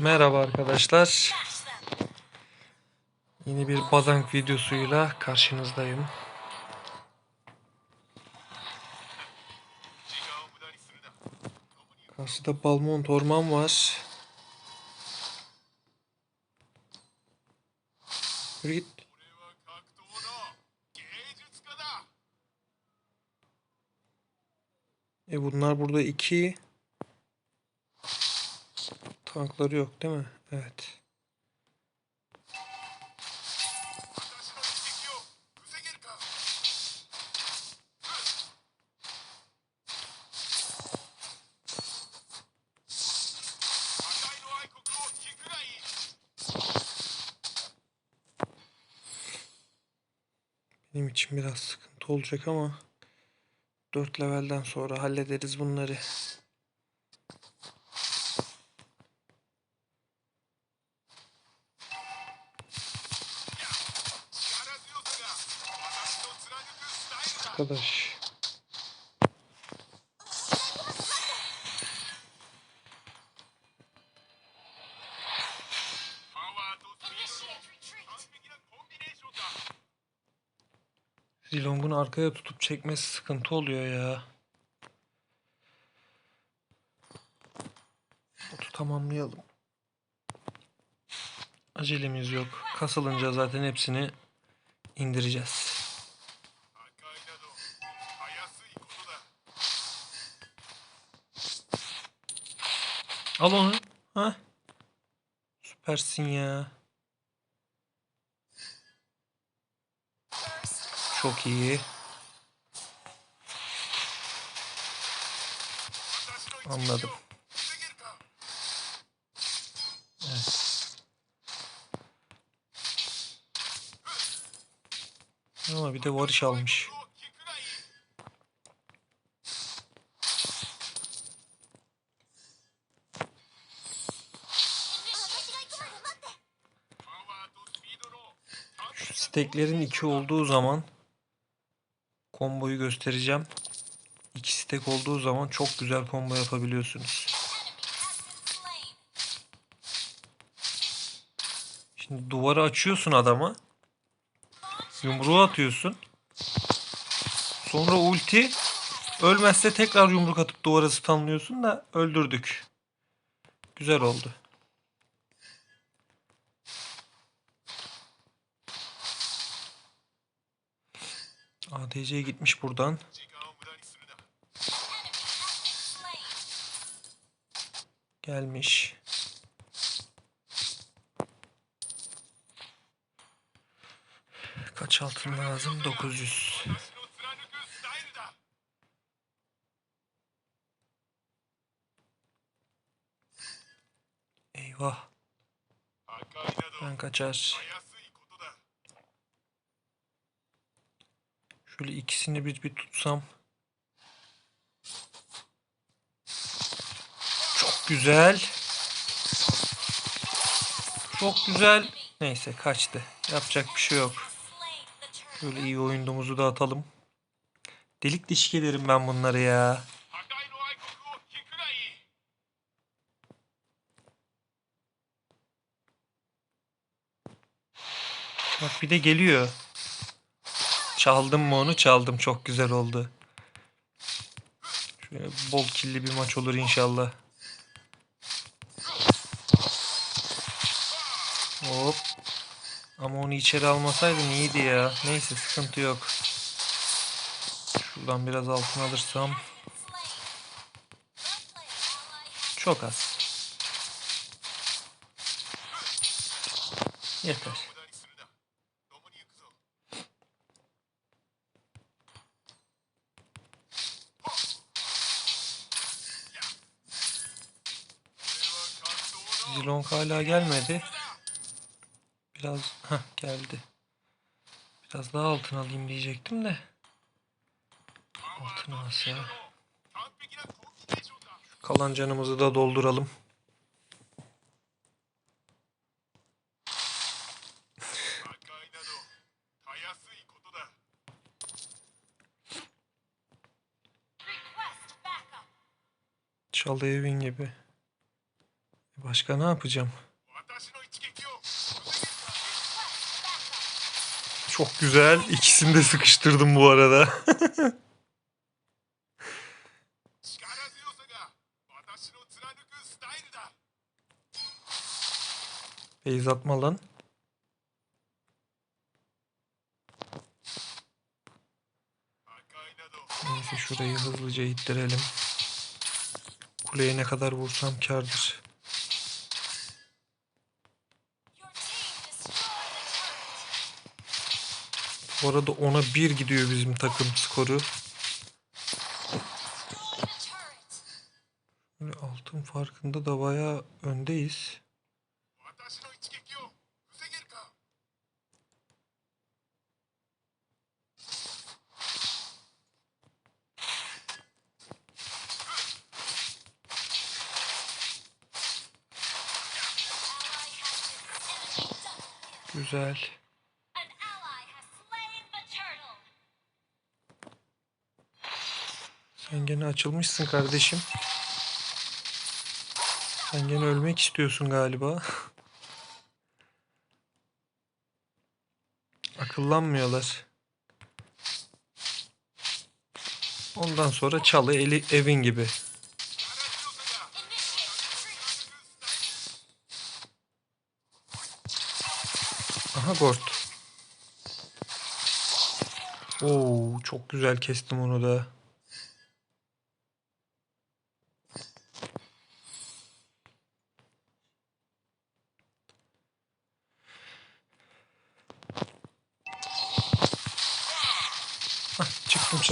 Merhaba arkadaşlar. Yeni bir bazank videosuyla karşınızdayım. Karşıda Balmont orman var. Yürü E bunlar burada iki. Tankları yok değil mi? Evet. Benim için biraz sıkıntı olacak ama 4 levelden sonra hallederiz bunları. arkadaş. Zilong'un arkaya tutup çekmesi sıkıntı oluyor ya. Otu tamamlayalım. Acelemiz yok. Kasılınca zaten hepsini indireceğiz. Al onu. Ha? Süpersin ya. Çok iyi. Anladım. Evet. Ama bir de varış almış. Steklerin iki olduğu zaman komboyu göstereceğim. İki stek olduğu zaman çok güzel combo yapabiliyorsunuz. Şimdi duvarı açıyorsun adama. Yumruğu atıyorsun. Sonra ulti. Ölmezse tekrar yumruk atıp duvara stunlıyorsun da öldürdük. Güzel oldu. ADC gitmiş buradan. Gelmiş. Kaç altın lazım? 900. Eyvah. Ben kaçar. Şöyle ikisini bir bir tutsam. Çok güzel. Çok güzel. Neyse kaçtı. Yapacak bir şey yok. Şöyle iyi oyunumuzu da atalım. Delik dişik ederim ben bunları ya. Bak bir de geliyor. Çaldım mı onu? Çaldım. Çok güzel oldu. Şöyle bol killi bir maç olur inşallah. Hop. Ama onu içeri almasaydım iyiydi ya. Neyse sıkıntı yok. Şuradan biraz altın alırsam. Çok az. Yeter. tank hala gelmedi. Biraz heh, geldi. Biraz daha altın alayım diyecektim de. Altın asya. Kalan canımızı da dolduralım. Çalı evin gibi. Başka ne yapacağım? Çok güzel. İkisini de sıkıştırdım bu arada. Beyz atma lan. Neyse şurayı hızlıca ittirelim. Kuleye ne kadar vursam kardır. Bu arada ona 1 gidiyor bizim takım skoru. Altın farkında da bayağı öndeyiz. 私 Sen gene açılmışsın kardeşim. Sen gene ölmek istiyorsun galiba. Akıllanmıyorlar. Ondan sonra çalı eli, evin gibi. Aha gort. Oo çok güzel kestim onu da.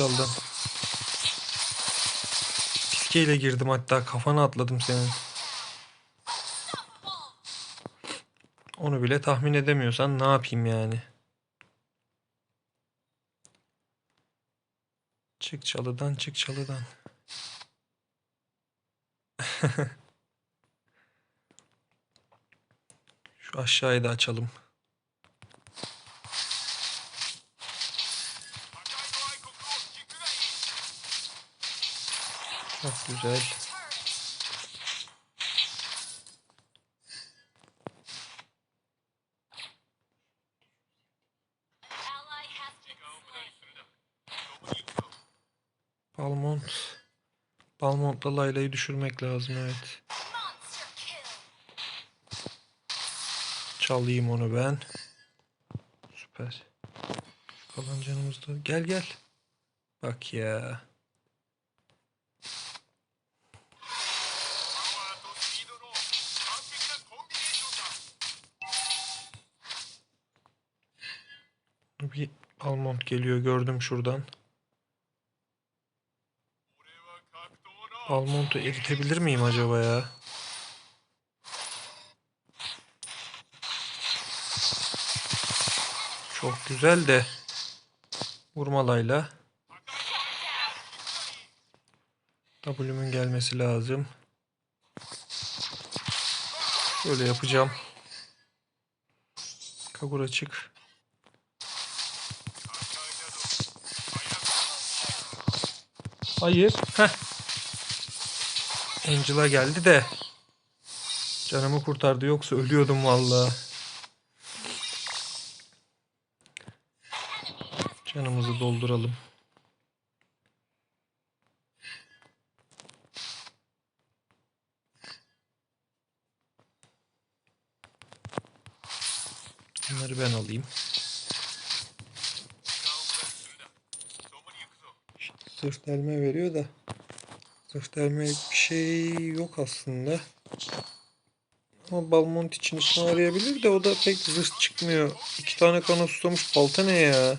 Çıktım çaldım. Fiskeyle girdim hatta kafana atladım senin. Onu bile tahmin edemiyorsan ne yapayım yani? Çık çalıdan çık çalıdan. Şu aşağıyı da açalım. くぞ Balmont. Balmont'la Layla'yı düşürmek lazım evet. Çalayım onu ben. Süper. Kalan canımız da. Gel gel. Bak ya. Bir Almond geliyor gördüm şuradan. Almond'u eritebilir miyim acaba ya? Çok güzel de vurmalayla W'mün gelmesi lazım. Şöyle yapacağım. Kagura çık. Hayır. Heh. Angela geldi de. Canımı kurtardı yoksa ölüyordum vallahi. Canımızı dolduralım. Bunları ben alayım. Zırhdelme veriyor da. Zırhdelme bir şey yok aslında. Ama Balmont için işini arayabilir de o da pek zırh çıkmıyor. İki tane kanı susamış balta ne ya?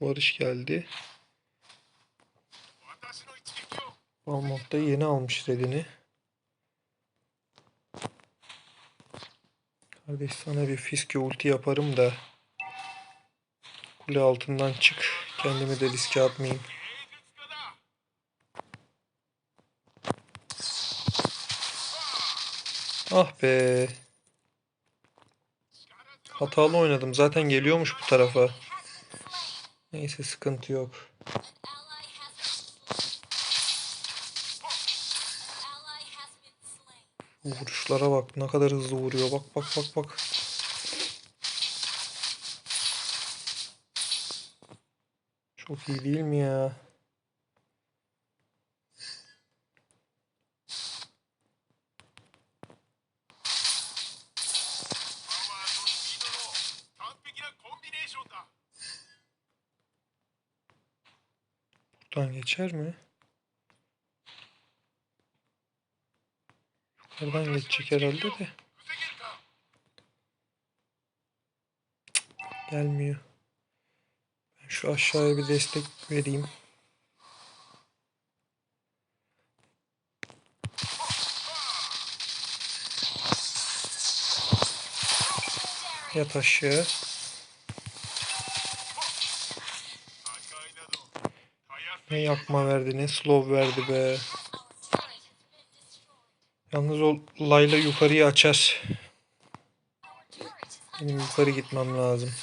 Barış geldi. Balmont da yeni almış redini. Kardeş sana bir fiske ulti yaparım da kule altından çık. Kendimi de riske atmayayım. Ah be. Hatalı oynadım. Zaten geliyormuş bu tarafa. Neyse sıkıntı yok. Vuruşlara bak. Ne kadar hızlı vuruyor. Bak bak bak bak. Çok iyi değil mi ya? Buradan geçer mi? Yukarıdan geçecek herhalde de. Gelmiyor. Şu aşağıya bir destek vereyim. Yat aşağı. Ne yakma verdi ne slow verdi be. Yalnız o layla yukarıyı açar. Benim yukarı gitmem lazım.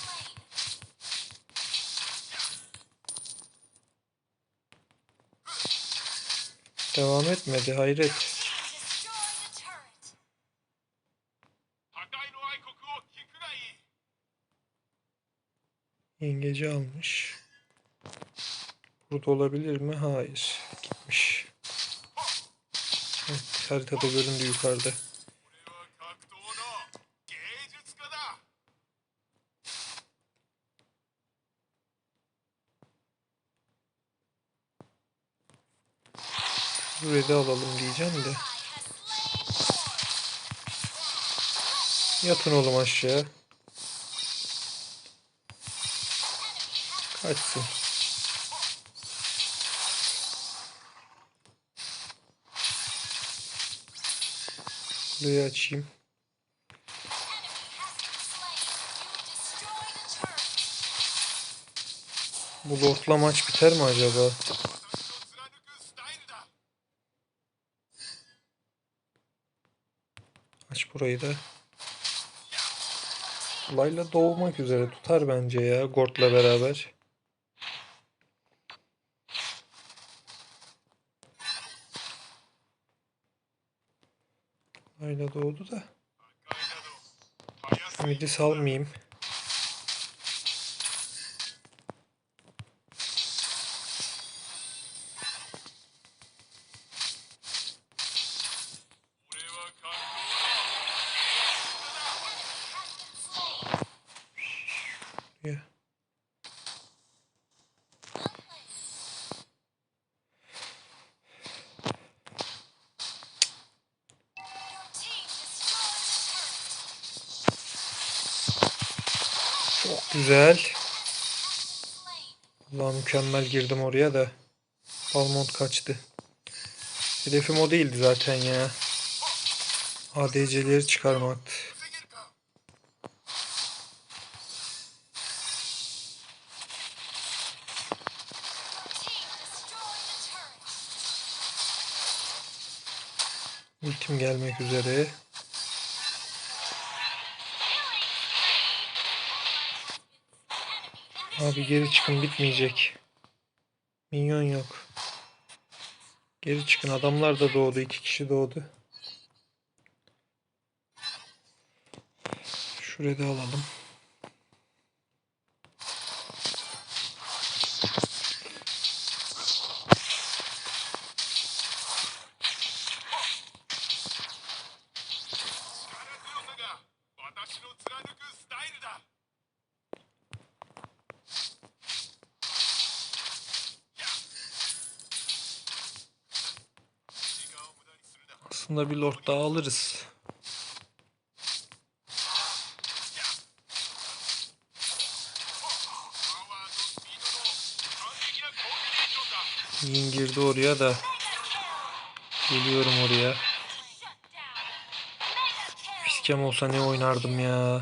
Devam etmedi hayret. Yengeci almış. Burada olabilir mi? Hayır. Gitmiş. Evet, haritada göründü yukarıda. Da alalım diyeceğim de. Yatın oğlum aşağı. Kaçsın. Burayı açayım. Bu lordla maç biter mi acaba? burayı da. Layla doğmak üzere tutar bence ya Gort'la beraber. Layla doğdu da. Ümidi salmayayım. Turret. Çok güzel. Allah mükemmel girdim oraya da. Balmont kaçtı. Hedefim o değildi zaten ya. ADC'leri çıkarmaktı. Gelmek üzere. Abi geri çıkın bitmeyecek. Minyon yok. Geri çıkın adamlar da doğdu. iki kişi doğdu. Şurayı da alalım.! Bununla bir lord daha alırız. Yin girdi oraya da. Geliyorum oraya. Fiskem olsa ne oynardım ya.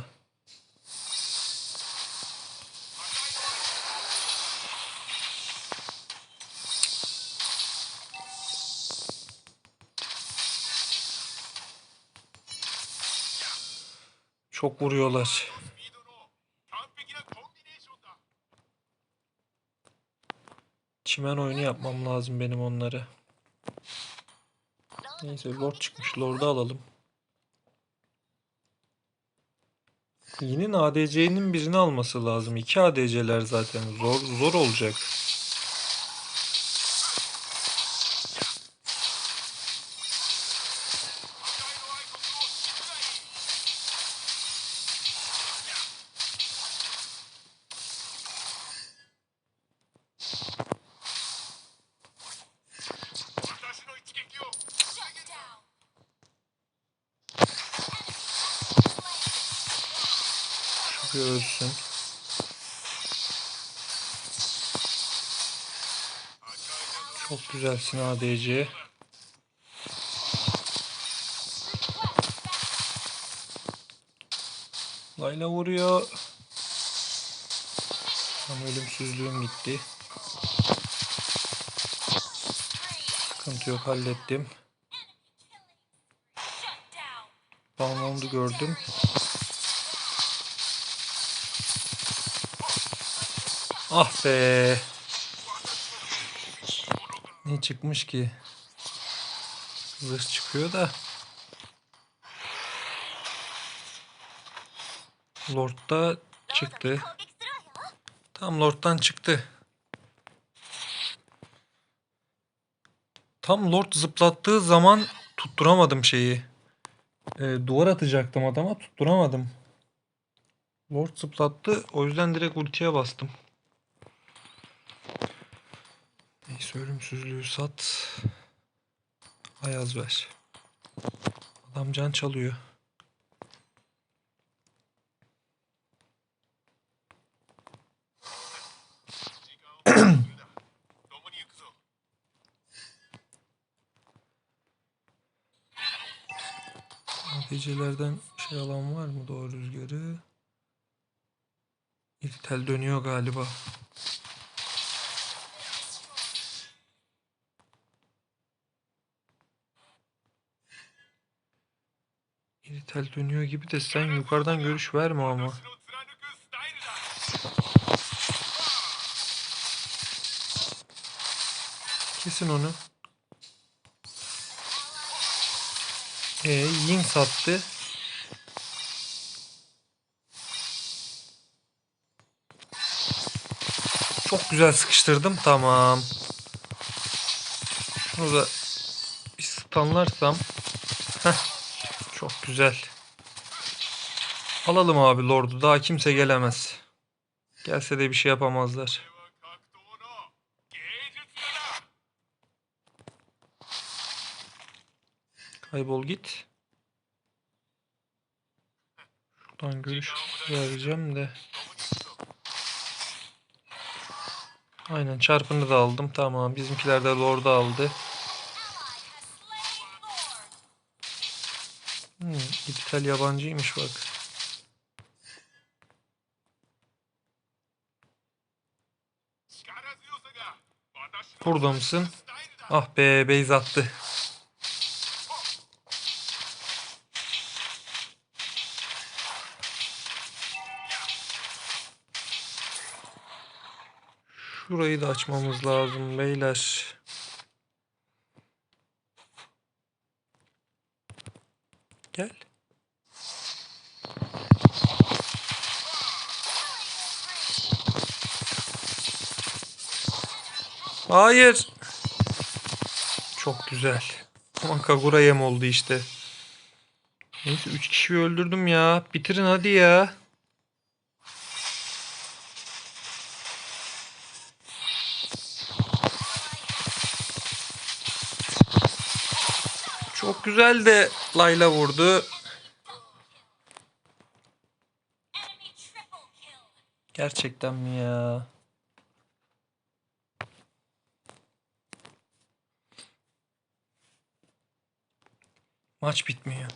Çok vuruyorlar. Çimen oyunu yapmam lazım benim onları. Neyse Lord çıkmış. Lord'u alalım. Yinin ADC'nin birini alması lazım. İki ADC'ler zaten. Zor, zor olacak. Ölsün. Çok güzelsin ADC. Layla vuruyor. Tam ölümsüzlüğüm gitti. Sıkıntı yok hallettim. Balmondu gördüm. Ah be. Ne çıkmış ki? Zırh çıkıyor da. Lord'da çıktı. Tam Lord'dan çıktı. Tam Lord zıplattığı zaman tutturamadım şeyi. E, duvar atacaktım adama tutturamadım. Lord zıplattı. O yüzden direkt ultiye bastım. Neyse ölümsüzlüğü sat. Ayaz ver. Adam can çalıyor. APC'lerden şey alan var mı doğru rüzgarı? İritel dönüyor galiba. İritel dönüyor gibi de sen yukarıdan görüş verme ama. Kesin onu. Ee, Ying sattı. Çok güzel sıkıştırdım. Tamam. Şunu da bir stunlarsam. Heh, çok güzel. Alalım abi Lord'u. Daha kimse gelemez. Gelse de bir şey yapamazlar. Kaybol git. Şuradan görüş vereceğim de. Aynen çarpını da aldım. Tamam. Bizimkiler de Lord'u aldı. İptal yabancıymış bak. Burada mısın? Ah be base attı. Şurayı da açmamız lazım beyler. Gel. Hayır. Çok güzel. Ama Kagura yem oldu işte. Neyse 3 kişiyi öldürdüm ya. Bitirin hadi ya. Çok güzel de Layla vurdu. Gerçekten mi ya? Maç bitmiyor.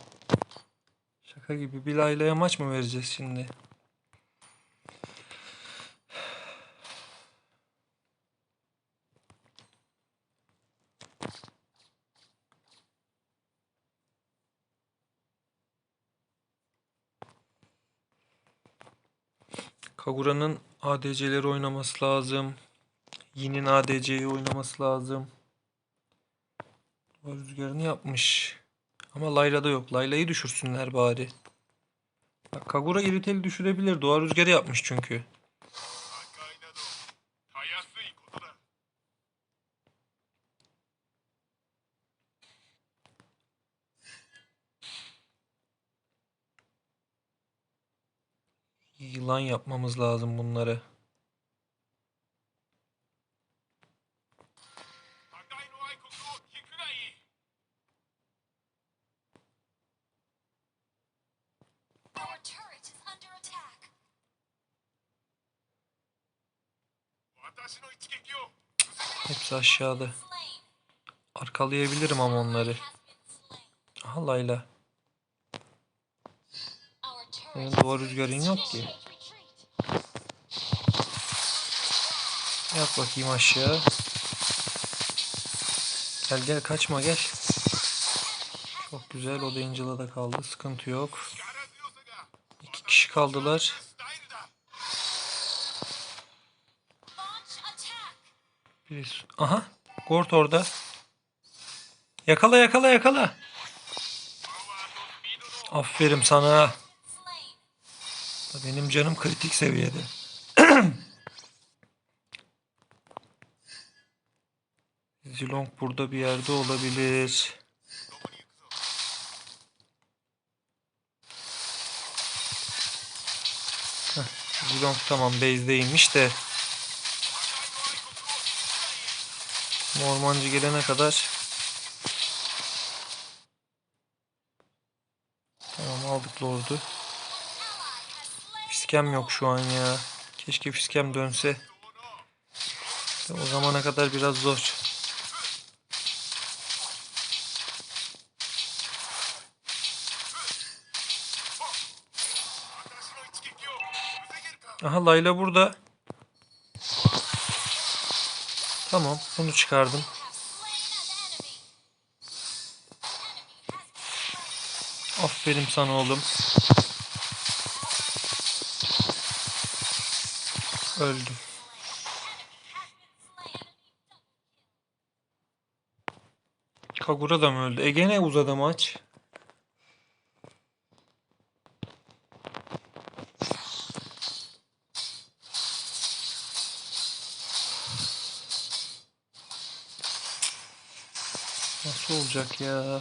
Şaka gibi bir Layla'ya maç mı vereceğiz şimdi? Kagura'nın ADC'leri oynaması lazım. Yin'in ADC'yi oynaması lazım. Rüzgarını yapmış. Ama Layla'da yok. Layla'yı düşürsünler bari. Bak Kagura iriteli düşürebilir. Doğa rüzgarı yapmış çünkü. Yılan yapmamız lazım bunları. Hepsi aşağıda. Arkalayabilirim ama onları. Halayla. Benim duvar rüzgarın yok ki. Yat bakayım aşağı. Gel gel kaçma gel. Çok güzel o da Angel'a da kaldı. Sıkıntı yok. İki kişi kaldılar. Birisi Aha. Gort orada. Yakala yakala yakala. Aferin sana. Benim canım kritik seviyede. Zilong burada bir yerde olabilir. Zilong tamam base'deymiş de Ormancı gelene kadar Tamam aldık lordu. Fiskem yok şu an ya. Keşke fiskem dönse. O zamana kadar biraz zor. Aha Layla burada. Tamam bunu çıkardım. Aferin sana oğlum. Öldü. Kagura da mı öldü? E gene uzadı maç. Olacak ya?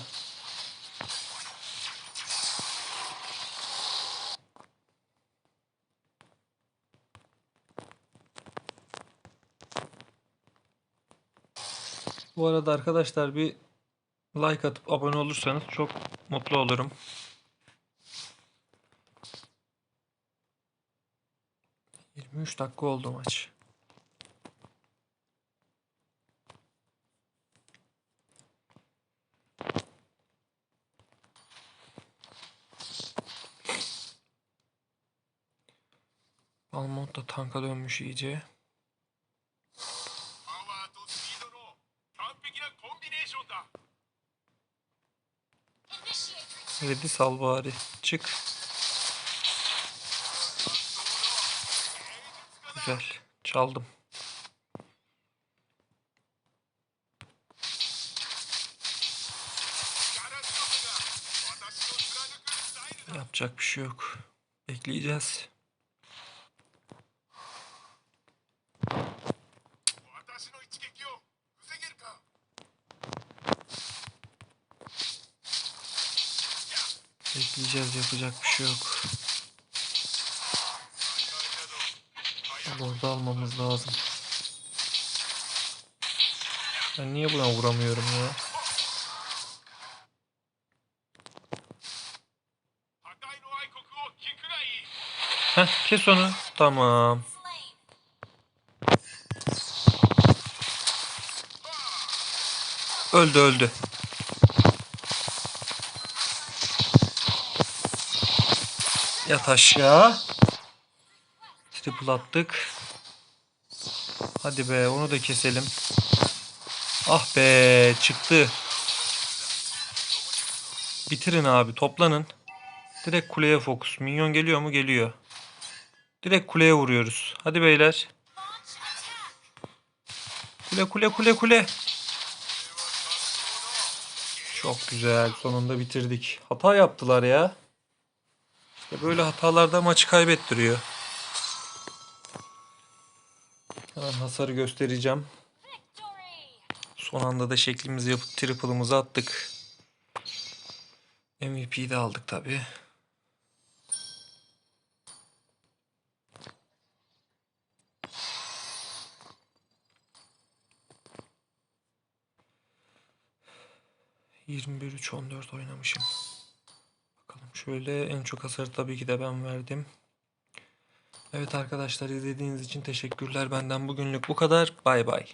Bu arada arkadaşlar bir like atıp abone olursanız çok mutlu olurum. ...23 dakika oldu maç. Bond da tanka dönmüş iyice. Red'i sal bari. Çık. Güzel. Çaldım. Yapacak bir şey yok. Bekleyeceğiz. gideceğiz yapacak bir şey yok. Burada almamız lazım. Ben niye buna vuramıyorum ya? Heh, kes onu. Tamam. Öldü öldü. Yat aşağı. Triple attık. Hadi be onu da keselim. Ah be çıktı. Bitirin abi toplanın. Direkt kuleye fokus. Minyon geliyor mu? Geliyor. Direkt kuleye vuruyoruz. Hadi beyler. Kule kule kule kule. Çok güzel. Sonunda bitirdik. Hata yaptılar ya. Böyle hatalarda maçı kaybettiriyor. Hemen hasarı göstereceğim. Son anda da şeklimizi yapıp triple'ımızı attık. MVP'yi de aldık tabi. Yirmi bir üç on dört oynamışım. Şöyle en çok hasarı tabii ki de ben verdim. Evet arkadaşlar izlediğiniz için teşekkürler. Benden bugünlük bu kadar. Bay bay.